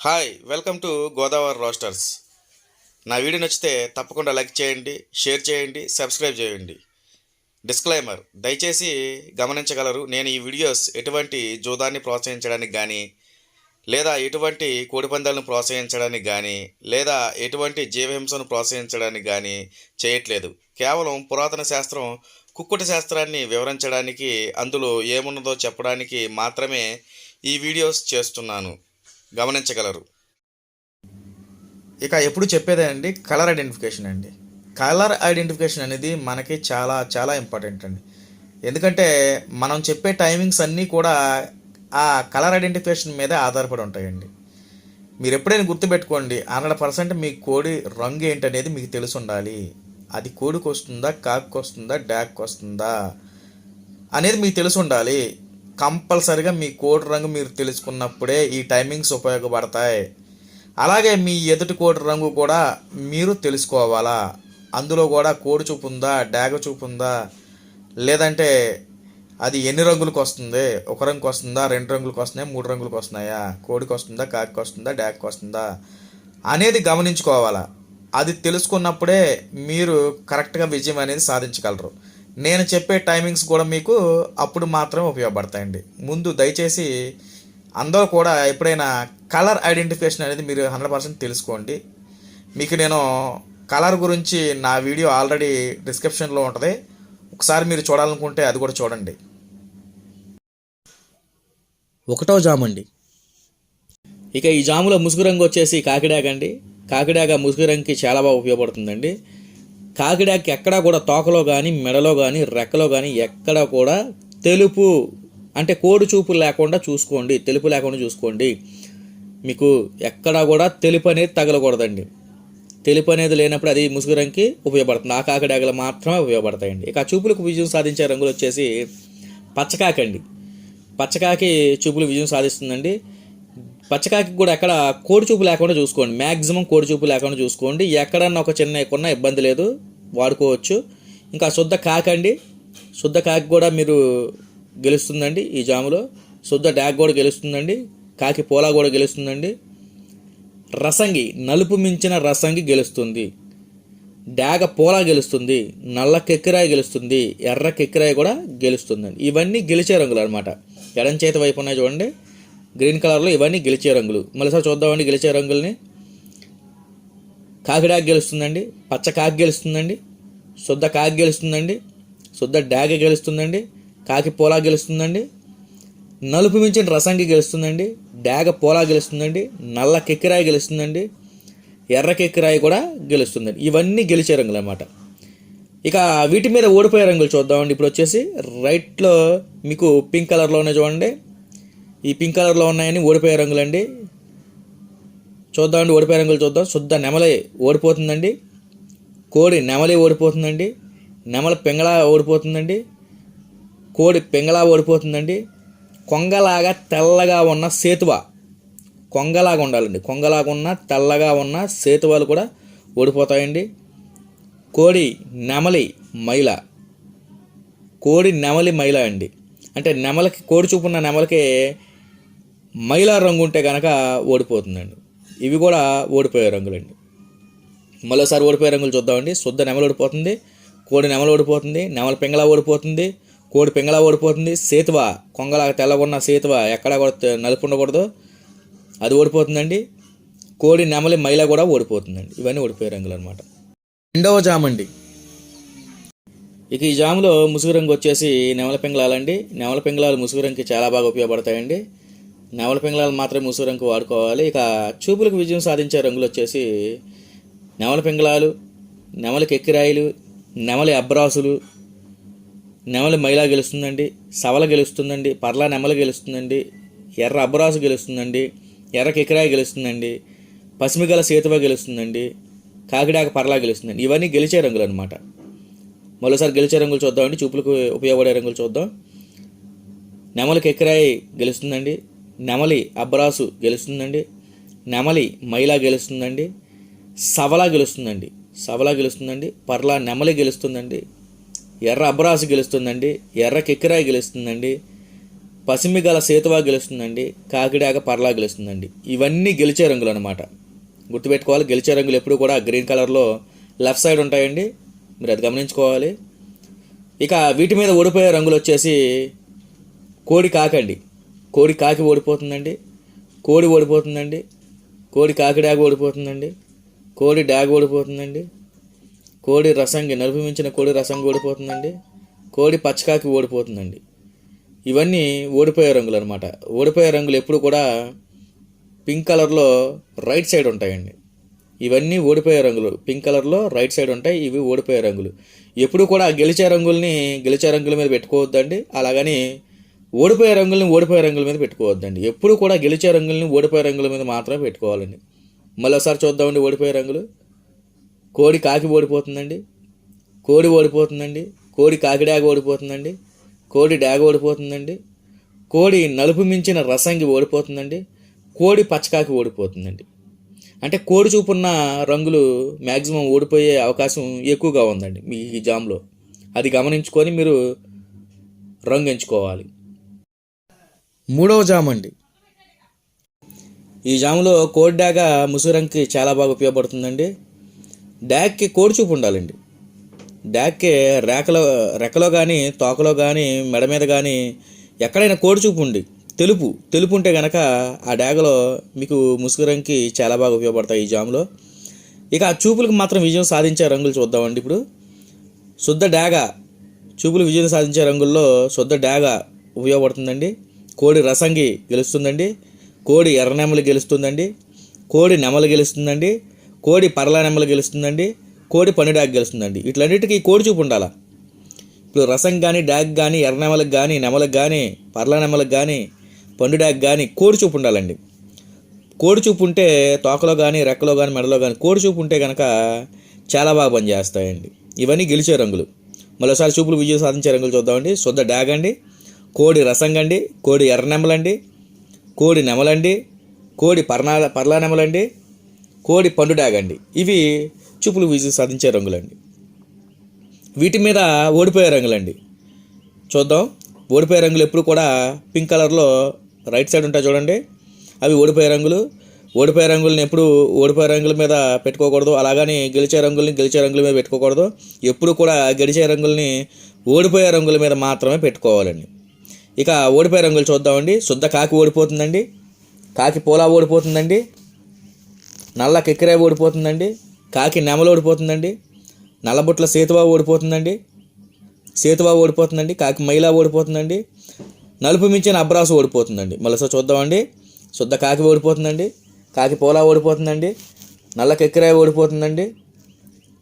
Hi welcome to Godavari roasters నా video నచ్చితే తప్పకుండా లైక్ చేయండి షేర్ చేయండి సబ్స్క్రైబ్ చేయండి. డిస్క్లైమర్ దయచేసి గమనించగలరు నేను ఈ వీడియోస్ ఎటువంటి జూదాన్ని ప్రోత్సహించడానికి కానీ లేదా ఎటువంటి కోడిపందాలను ప్రోత్సహించడానికి కానీ లేదా ఎటువంటి జీవహింసను ప్రోత్సహించడానికి కానీ చేయట్లేదు. కేవలం పురాతన శాస్త్రం కుక్కుట శాస్త్రాన్ని వివరించడానికి అందులో ఏమున్నదో చెప్పడానికి మాత్రమే ఈ వీడియోస్ చేస్తున్నాను. గమనించగలరు. ఇక ఎప్పుడు చెప్పేదే అండి కలర్ ఐడెంటిఫికేషన్ అండి. కలర్ ఐడెంటిఫికేషన్ అనేది మనకి చాలా చాలా ఇంపార్టెంట్ అండి. ఎందుకంటే మనం చెప్పే టైమింగ్స్ అన్నీ కూడా ఆ కలర్ ఐడెంటిఫికేషన్ మీదే ఆధారపడి ఉంటాయండి. మీరు ఎప్పుడైనా గుర్తుపెట్టుకోండి హండ్రెడ్ పర్సెంట్ మీ కోడి రంగు ఏంటనేది మీకు తెలిసి ఉండాలి అది కోడికి వస్తుందా కాక్కి వస్తుందా డాక్కి వస్తుందా అనేది మీకు తెలిసి ఉండాలి కంపల్సరిగా మీ కోడి రంగు మీరు తెలుసుకున్నప్పుడే ఈ టైమింగ్స్ ఉపయోగపడతాయి. అలాగే మీ ఎదుటి కోడి రంగు కూడా మీరు తెలుసుకోవాలా? అందులో కూడా కోడి చూపు ఉందా డాగ చూపు ఉందా లేదంటే అది ఎన్ని రంగులకు వస్తుంది? ఒక రంగుకి వస్తుందా? రెండు రంగులకు వస్తున్నాయా? మూడు రంగులకు వస్తున్నాయా? కోడికి వస్తుందా? కాకి వస్తుందా? డాక్కి వస్తుందా? అనేది గమనించుకోవాలా. అది తెలుసుకున్నప్పుడే మీరు కరెక్ట్గా విజయం అనేది సాధించగలరు. నేను చెప్పే టైమింగ్స్ కూడా మీకు అప్పుడు మాత్రమే ఉపయోగపడతాయండి. ముందు దయచేసి అందరూ కూడా ఎప్పుడైనా కలర్ ఐడెంటిఫికేషన్ అనేది మీరు హండ్రెడ్ పర్సెంట్ తెలుసుకోండి. మీకు నేను కలర్ గురించి నా వీడియో ఆల్రెడీ డిస్క్రిప్షన్లో ఉంటుంది. ఒకసారి మీరు చూడాలనుకుంటే అది కూడా చూడండి. ఒకటో జాము అండి. ఇక ఈ జాములో ముసుగు రంగు వచ్చేసి కాకిడాగండి అండి కాకిడాక ముసుగు రంగుకి చాలా బాగా ఉపయోగపడుతుందండి. కాకిడాకి ఎక్కడా కూడా తోకలో కానీ మెడలో కానీ రెక్కలో కానీ ఎక్కడ కూడా తెలుపు అంటే కోడి చూపు లేకుండా చూసుకోండి తెలుపు లేకుండా చూసుకోండి. మీకు ఎక్కడా కూడా తెలుపు అనేది తగలకూడదండి. తెలుపు అనేది లేనప్పుడు అది ముసుగు రంగుకి ఉపయోగపడుతుంది. ఆ కాకిడాకులు మాత్రమే ఉపయోగపడతాయండి. ఇక చూపులకు విజయం సాధించే రంగులు వచ్చేసి పచ్చకాకండి పచ్చకాకి చూపులు విజయం సాధిస్తుందండి. పచ్చకాకి కూడా ఎక్కడ కోడి చూపు లేకుండా చూసుకోండి. మ్యాక్సిమం కోడి చూపు లేకుండా చూసుకోండి. ఎక్కడన్నా ఒక చిన్న ఎక్కున్నా ఇబ్బంది లేదు. వాడుకోవచ్చు. ఇంకా శుద్ధ కాకండి అండి. శుద్ధ కాకి కూడా మీరు గెలుస్తుందండి ఈ జాములో. శుద్ధ డాగ్ కూడా గెలుస్తుందండి. కాకి పోలా కూడా గెలుస్తుందండి. రసంగి నలుపు మించిన రసంగి గెలుస్తుంది. డాగ పోలా గెలుస్తుంది. నల్ల కెక్కిరాయి గెలుస్తుంది. ఎర్ర కెక్కిరాయి కూడా గెలుస్తుందండి. ఇవన్నీ గెలిచే రంగులు అనమాట ఎడం చేతి వైపు ఉన్నాయి చూడండి. గ్రీన్ కలర్లో ఇవన్నీ గెలిచే రంగులు. మళ్ళీసారి చూద్దామండి గెలిచే రంగుల్ని. కాకిడాక్ గెలుస్తుందండి పచ్చ కాకి గెలుస్తుందండి శుద్ధ కాకి గెలుస్తుందండి శుద్ధ డాగ గెలుస్తుందండి కాకి పోలా గెలుస్తుందండి నలుపు మించిన రసంగి గెలుస్తుందండి డాగ పోలా గెలుస్తుందండి నల్ల కెక్కిరాయి గెలుస్తుందండి ఎర్ర కెక్కిరాయి కూడా గెలుస్తుందండి. ఇవన్నీ గెలిచే రంగులు అన్నమాట. ఇక వీటి మీద ఓడిపోయే రంగులు చూద్దామండి. ఇప్పుడు వచ్చేసి రైట్లో మీకు పింక్ కలర్లోనే చూడండి. ఈ పింక్ కలర్లో ఉన్నాయని ఓడిపోయే రంగులండి. చూద్దామండి ఓడిపోయిన రంగులు చూద్దాం. శుద్ధ నెమలి ఓడిపోతుందండి. కోడి నెమలి ఓడిపోతుందండి. నెమల పెంగళ ఓడిపోతుందండి. కోడి పెంగళ ఓడిపోతుందండి. కొంగలాగా తెల్లగా ఉన్న సేతువ కొంగలాగా ఉండాలండి. కొంగలాగా ఉన్న తెల్లగా ఉన్న సేతువాలు కూడా ఓడిపోతాయండి. కోడి నెమలి మైల కోడి నెమలి మైల అండి. అంటే నెమలకి కోడి చూపున్న నెమలకి మైల రంగు ఉంటే కనుక ఓడిపోతుందండి. ఇవి కూడా ఓడిపోయే రంగులండి. మరోసారి ఓడిపోయే రంగులు చూద్దామండి. శుద్ధ నెమలు ఓడిపోతుంది కోడి నెమలు ఓడిపోతుంది నెమల పింగళ ఓడిపోతుంది కోడి పింగళ ఓడిపోతుంది సేతువ కొంగలాగా తెల్లగున్న సేతువ ఎక్కడ కూడా నలుపు ఉండకూడదు. అది ఓడిపోతుందండి. కోడి నెమలి మైల కూడా ఓడిపోతుందండి. ఇవన్నీ ఓడిపోయే రంగులు అనమాట రెండవ జామ్ అండి ఇక ఈ జాములో ముసుగు రంగు వచ్చేసి నెమల పింగళాలండి. నెమల పింగళాలు ముసుగు రంగుకి చాలా బాగా ఉపయోగపడతాయండి. నెమల పింగళాలు మాత్రమే ముసుగు రంగు వాడుకోవాలి. ఇక చూపులకు విజయం సాధించే రంగులు వచ్చేసి నెమల పింగళాలు నెమలి కెక్కిరాయిలు నెమలి అబ్రాసులు నెమలి మైలా గెలుస్తుందండి సవల గెలుస్తుందండి పర్లా నెమలి గెలుస్తుందండి ఎర్ర అబ్రాసు గెలుస్తుందండి ఎర్ర కెకిరాయి గెలుస్తుందండి పసిమిగల సీతవ గెలుస్తుందండి కాకిడాక పర్లా గెలుస్తుందండి. ఇవన్నీ గెలిచే రంగులు అనమాట మరోసారి గెలిచే రంగులు చూద్దామండి. చూపులకు ఉపయోగపడే రంగులు చూద్దాం. నెమలికి ఎక్కరాయి గెలుస్తుందండి నెమలి అబ్రాసు గెలుస్తుందండి. నెమలి మైలా గెలుస్తుందండి. సవలా గెలుస్తుందండి. సవలా గెలుస్తుందండి. పర్లా నెమలి గెలుస్తుందండి. ఎర్ర అబ్రాసు గెలుస్తుందండి. ఎర్ర కిక్కిరాయి గెలుస్తుందండి. పసిమి గల సేతువా గెలుస్తుందండి. కాకిడాక పర్లా గెలుస్తుందండి. ఇవన్నీ గెలిచే రంగులు అనమాట గుర్తుపెట్టుకోవాలి గెలిచే రంగులు ఎప్పుడు కూడా గ్రీన్ కలర్లో లెఫ్ట్ సైడ్ ఉంటాయండి. మీరు అది గమనించుకోవాలి. ఇక వీటి మీద ఓడిపోయే రంగులు వచ్చేసి కోడి కాకండి. కోడి కాకి ఓడిపోతుందండి. కోడి ఓడిపోతుందండి. కోడి కాకి డాగ ఓడిపోతుందండి. కోడి డాగ్ ఓడిపోతుందండి. కోడి రసంగి నలుపు మించిన కోడి రసంగి ఓడిపోతుందండి. కోడి పచ్చకాకి ఓడిపోతుందండి. ఇవన్నీ ఓడిపోయే రంగులు అనమాట ఓడిపోయే రంగులు ఎప్పుడు కూడా పింక్ కలర్లో రైట్ సైడ్ ఉంటాయండి. ఇవన్నీ ఓడిపోయే రంగులు. పింక్ కలర్లో రైట్ సైడ్ ఉంటాయి ఇవి ఓడిపోయే రంగులు. ఎప్పుడు కూడా గెలిచే రంగుల్ని గెలిచే రంగుల మీద పెట్టుకోవద్దండి. అలాగని ఓడిపోయే రంగుల్ని ఓడిపోయే రంగుల మీద పెట్టుకోవద్దండి. ఎప్పుడు కూడా గెలిచే రంగుల్ని ఓడిపోయే రంగుల మీద మాత్రమే పెట్టుకోవాలండి. మళ్ళీ ఒకసారి చూద్దామండి ఓడిపోయే రంగులు. కోడి కాకి ఓడిపోతుందండి. కోడి ఓడిపోతుందండి. కోడి కాకి డాగ ఓడిపోతుందండి. కోడి డాగ ఓడిపోతుందండి. కోడి నలుపు మించిన రసంగి ఓడిపోతుందండి. కోడి పచ్చకాకి ఓడిపోతుందండి. అంటే కోడి చూపున్న రంగులు మ్యాక్సిమం ఓడిపోయే అవకాశం ఎక్కువగా ఉందండి మీ ఈ జామ్లో. అది గమనించుకొని మీరు రంగు ఎంచుకోవాలి. మూడవ జామ్ అండి. ఈ జాములో కోడి డాగ ముసురంకి చాలా బాగా ఉపయోగపడుతుందండి. డాగ్కి కోడి చూపు ఉండాలండి. డాగ్కి రేకలో రెక్కలో కానీ తోకలో కానీ మెడ మీద కానీ ఎక్కడైనా కోడి చూపు ఉండి తెలుపు తెలుపు ఉంటే కనుక ఆ డాగలో మీకు ముసుగురంకి చాలా బాగా ఉపయోగపడతాయి ఈ జాములో. ఇక ఆ చూపులకు మాత్రం విజయం సాధించే రంగులు చూద్దామండి ఇప్పుడు. శుద్ధ డాగ చూపులు విజయం సాధించే రంగుల్లో శుద్ధ డాగ ఉపయోగపడుతుందండి. కోడి రసంగి గెలుస్తుందండి కోడి ఎర్రనెమలు గెలుస్తుందండి కోడి నెమలి గెలుస్తుందండి కోడి పర్ల నెమలు గెలుస్తుందండి కోడి పండు డాగ్ గెలుస్తుందండి. ఇట్లన్నిటికీ కోడి చూపు ఉండాలా? ఇప్పుడు రసం కానీ డాగ్ కానీ ఎర్రనెమలకు కానీ నెమలకు కానీ పర్ల నెమలకు కానీ పండు డాగ్ కానీ కోడి చూపు ఉండాలండి. కోడి చూపు ఉంటే తోకలో కానీ రెక్కలో కానీ మెడలో కానీ కోడి చూపు ఉంటే కనుక చాలా బాగా పనిచేస్తాయండి. ఇవన్నీ గెలిచే రంగులు. మరోసారి చూపులు విజయం సాధించే రంగులు చూద్దామండి. శుద్ధ డాగ్ అండి. కోడి రసంగండి కోడి ఎర్ర నెమలండి కోడి నెమలండి కోడి పర్ణా పర్లా నెమలండి కోడి పండుడాగండి ఇవి చూపులు విజయం సాధించే రంగులండి. వీటి మీద ఓడిపోయే రంగులండి. చూద్దాం. ఓడిపోయే రంగులు ఎప్పుడు కూడా పింక్ కలర్లో రైట్ సైడ్ ఉంటాయి చూడండి. అవి ఓడిపోయే రంగులు. ఓడిపోయే రంగులను ఎప్పుడు ఓడిపోయే రంగుల మీద పెట్టుకోకూడదు. అలాగని గెలిచే రంగుల్ని గెలిచే రంగుల మీద పెట్టుకోకూడదు. ఎప్పుడు కూడా గెలిచే రంగుల్ని ఓడిపోయే రంగుల మీద మాత్రమే పెట్టుకోవాలండి. ఇక ఓడిపోయే రంగులు చూద్దామండి. శుద్ధ కాకి ఓడిపోతుందండి. కాకి పోలా ఓడిపోతుందండి. నల్ల కెక్కిరే ఓడిపోతుందండి. కాకి నెమలు ఓడిపోతుందండి. నల్లబుట్ల సేతువా ఓడిపోతుందండి. సేతువా ఓడిపోతుందండి. కాకి మైలా ఓడిపోతుందండి. నలుపు మించిన అబ్రాసు ఓడిపోతుందండి. మళ్ళీ చూద్దామండి. శుద్ధ కాకి ఓడిపోతుందండి. కాకి పోలా ఓడిపోతుందండి. నల్ల కెక్కిరాయ ఓడిపోతుందండి.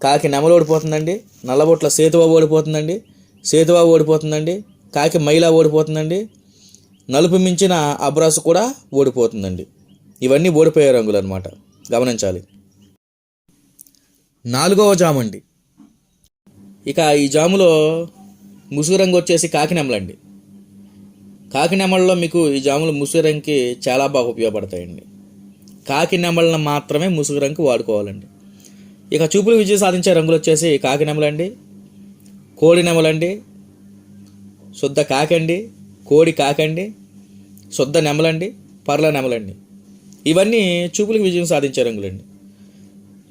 కాకి నెమలు ఓడిపోతుందండి. నల్లబొట్ల సేతువా ఓడిపోతుందండి. సేతువా ఓడిపోతుందండి. కాకి మైలా ఓడిపోతుందండి. నలుపు మించిన అబ్రాసు కూడా ఓడిపోతుందండి. ఇవన్నీ ఓడిపోయే రంగులు అనమాట గమనించాలి. నాలుగవ జాము అండి ఇక ఈ జాములో ముసుగు రంగు వచ్చేసి కాకినెమలండి కాకినెమలలో మీకు ఈ జాములు ముసుగు రంగుకి చాలా బాగా ఉపయోగపడతాయండి. కాకినెమలను మాత్రమే ముసుగు రంగు వాడుకోవాలండి. ఇక చూపులు విజయం సాధించే రంగులు వచ్చేసి కాకినెమలండి కోడి నెమలండి. శుద్ధ కాకండి కోడి కాకండి శుద్ధ నెమలండి పర్ల నెమలండి. ఇవన్నీ చూపులకు విజయం సాధించే రంగులండి.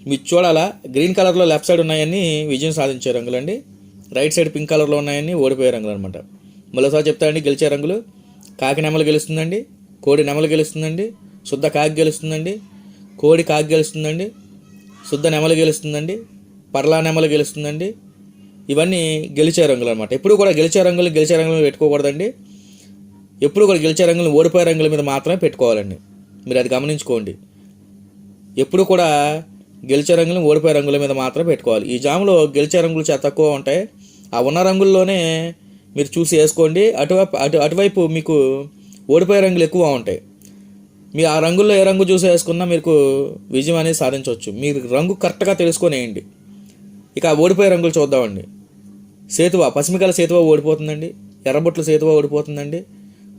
మీరు చూడాలా గ్రీన్ కలర్లో లెఫ్ట్ సైడ్ ఉన్నాయని విజయం సాధించే రంగులండి. రైట్ సైడ్ పింక్ కలర్లో ఉన్నాయని ఓడిపోయే రంగులు అనమాట మరోసారి చెప్తానండి గెలిచే రంగులు. కాకి నెమలు గెలుస్తుందండి కోడి నెమలు గెలుస్తుందండి శుద్ధ కాకి గెలుస్తుందండి కోడి కాకి గెలుస్తుందండి శుద్ధ నెమలు గెలుస్తుందండి పర్లా నెమలు గెలుస్తుందండి ఇవన్నీ గెలిచే రంగులు అనమాట ఎప్పుడు కూడా గెలిచే రంగులు గెలిచే రంగులు పెట్టుకోకూడదండి. ఎప్పుడు కూడా గెలిచే రంగులు ఓడిపోయే రంగుల మీద మాత్రమే పెట్టుకోవాలండి. మీరు అది గమనించుకోండి. ఎప్పుడు కూడా గెలిచే రంగులు ఓడిపోయే రంగుల మీద మాత్రమే పెట్టుకోవాలి. ఈ జాములో గెలిచే రంగులు చాలా తక్కువ ఉంటాయి. ఆ ఉన్న రంగుల్లోనే మీరు చూసి వేసుకోండి. అటువైపు అటు అటువైపు మీకు ఓడిపోయే రంగులు ఎక్కువ ఉంటాయి. మీరు ఆ రంగుల్లో ఏ రంగు చూసి వేసుకున్నా మీకు విజయం అనేది సాధించవచ్చు. మీరు రంగు కరెక్ట్గా తెలుసుకొని వేయండి. ఇక ఓడిపోయే రంగులు చూద్దామండి. సేతువ పసిమికల సేతువ ఓడిపోతుందండి. ఎర్రబొట్ల సేతువ ఓడిపోతుందండి.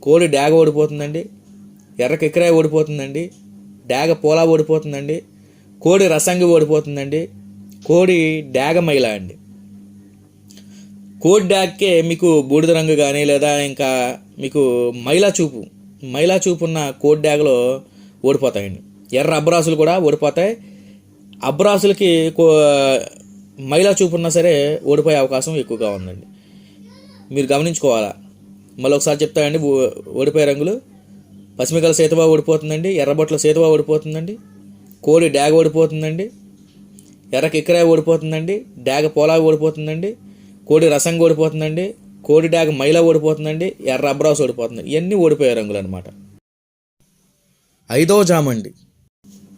కోడి డాగ ఓడిపోతుందండి. ఎర్ర కిక్కరాయి ఓడిపోతుందండి. డాగ పోలా ఓడిపోతుందండి. కోడి రసంగి ఓడిపోతుందండి. కోడి డాగ మహిళ అండి. కోడి డాగ్కే మీకు బూడిద రంగు కానీ లేదా ఇంకా మీకు మైలా చూపు మైలా చూపు ఉన్న కోడి డాగలో ఓడిపోతాయండి. ఎర్ర అబ్రాసులు కూడా ఓడిపోతాయి. అబ్రాసులకి కో మైలా చూపు ఉన్నా సరే ఓడిపోయే అవకాశం ఎక్కువగా ఉందండి. మీరు గమనించుకోవాలా? మళ్ళీ ఒకసారి చెప్తానండి ఓ- ఓడిపోయే రంగులు. పసిమికల సేతువా ఓడిపోతుందండి ఎర్రబొట్ల సేతువా ఓడిపోతుందండి కోడి డాగ ఓడిపోతుందండి ఎర్ర కిక్కరాయ ఓడిపోతుందండి డాగ పోలా ఓడిపోతుందండి కోడి రసం ఓడిపోతుందండి కోడి డాగ మైలా ఓడిపోతుందండి ఎర్ర అబ్రాస్ ఓడిపోతుంది. ఇవన్నీ ఓడిపోయే రంగులు అనమాట ఐదో జామండి. అండి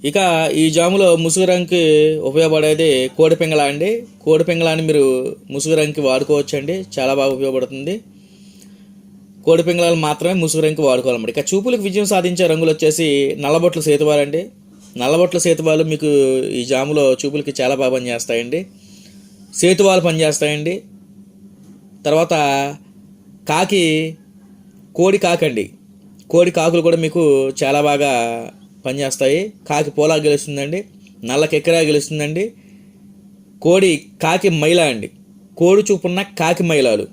ఇక ఈ జాములో ముసుగు రంగుకి ఉపయోగపడేది కోడి పింగళ అండి. కోడి పింగళాన్ని మీరు ముసుగు రంగుకి వాడుకోవచ్చండి. చాలా బాగా ఉపయోగపడుతుంది. కోడి పింగళాలు మాత్రమే ముసుగు రంగుకి వాడుకోవాలన్నమాట. ఇక చూపులకు విజయం సాధించే రంగులు వచ్చేసి నల్లబొట్ల సేతువాలండి నల్లబొట్ల సేతువాలు మీకు ఈ జాములో చూపులకి చాలా బాగా పనిచేస్తాయండి. సేతువాలు పనిచేస్తాయండి. తర్వాత కాకి కోడి కాకండి. కోడి కాకులు కూడా మీకు చాలా బాగా పనిచేస్తాయి. కాకి పోలా గెలుస్తుందండి. నల్ల కెక్కరా గెలుస్తుందండి. కోడి కాకి మైల అండి. కోడి చూపున్న కాకి మైలాలు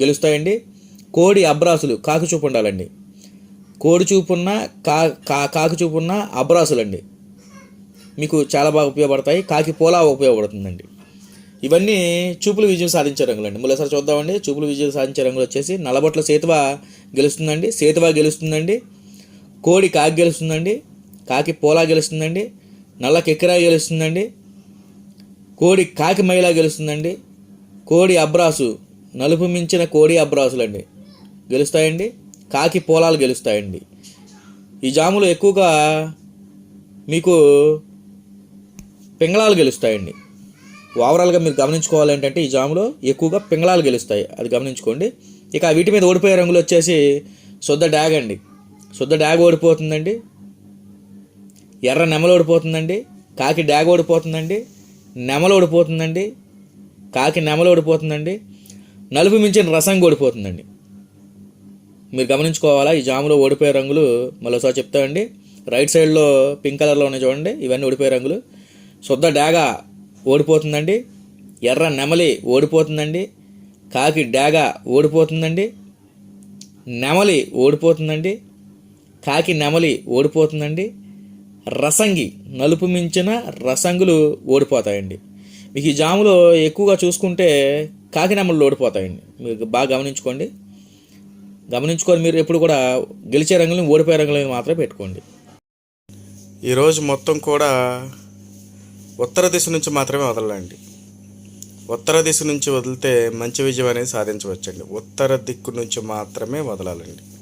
గెలుస్తాయండి. కోడి అబ్రాసులు కాకి చూపు ఉండాలండి. కోడి చూపున్న కా కా కాకి చూపున్న అబ్రాసులు అండి మీకు చాలా బాగా ఉపయోగపడతాయి. కాకి పోలా ఉపయోగపడుతుందండి. ఇవన్నీ చూపులు విజయం సాధించే రంగులండి. మళ్ళీసారి చూద్దామండి. చూపులు విజయం సాధించే రంగులు వచ్చేసి నలబట్ల సేతువ గెలుస్తుందండి. సేతువ గెలుస్తుందండి. కోడి కాకి గెలుస్తుందండి. కాకి పోలా గెలుస్తుందండి నల్ల కెక్కిరా గెలుస్తుందండి కోడి కాకి మైలా గెలుస్తుందండి కోడి అబ్రాసు నలుపు మించిన కోడి అబ్రాసులు అండి గెలుస్తాయండి కాకి పోలాలు గెలుస్తాయండి. ఈ జాములు ఎక్కువగా మీకు పింగళాలు గెలుస్తాయండి. ఓవరాల్గా మీరు గమనించుకోవాలి ఏంటంటే ఈ జాములో ఎక్కువగా పింగళాలు గెలుస్తాయి అది గమనించుకోండి. ఇక వీటి మీద ఓడిపోయే రంగులు వచ్చేసి శుద్ధ డ్యాగ్ అండి. శుద్ధ డ్యాగ్ ఓడిపోతుందండి. ఎర్ర నెమలు ఓడిపోతుందండి కాకి డాగ ఓడిపోతుందండి నెమలు ఓడిపోతుందండి కాకి నెమలు ఓడిపోతుందండి నలుపు మించిన రసం ఓడిపోతుందండి. మీరు గమనించుకోవాలా ఈ జాములో ఓడిపోయే రంగులు మరోసారి చెప్తామండి రైట్ సైడ్లో పింక్ కలర్లో ఉన్నాయి చూడండి ఇవన్నీ ఓడిపోయే రంగులు. శుద్ధ డాగ ఓడిపోతుందండి ఎర్ర నెమలి ఓడిపోతుందండి కాకి డాగ ఓడిపోతుందండి నెమలి ఓడిపోతుందండి కాకి నెమలి ఓడిపోతుందండి రసంగి నలుపు మించిన రసంగులు ఓడిపోతాయండి. మీకు ఈ జాములో ఎక్కువగా చూసుకుంటే కాకినామలు ఓడిపోతాయండి. మీరు బాగా గమనించుకోండి. గమనించుకొని మీరు ఎప్పుడు కూడా గెలిచే రంగులను ఓడిపోయే రంగులను మాత్రమే పెట్టుకోండి. ఈరోజు మొత్తం కూడా ఉత్తర దిశ నుంచి మాత్రమే వదలండి. ఉత్తర దిశ నుంచి వదిలితే మంచి విజయం అనేది సాధించవచ్చండి. ఉత్తర దిక్కు నుంచి మాత్రమే వదలాలండి.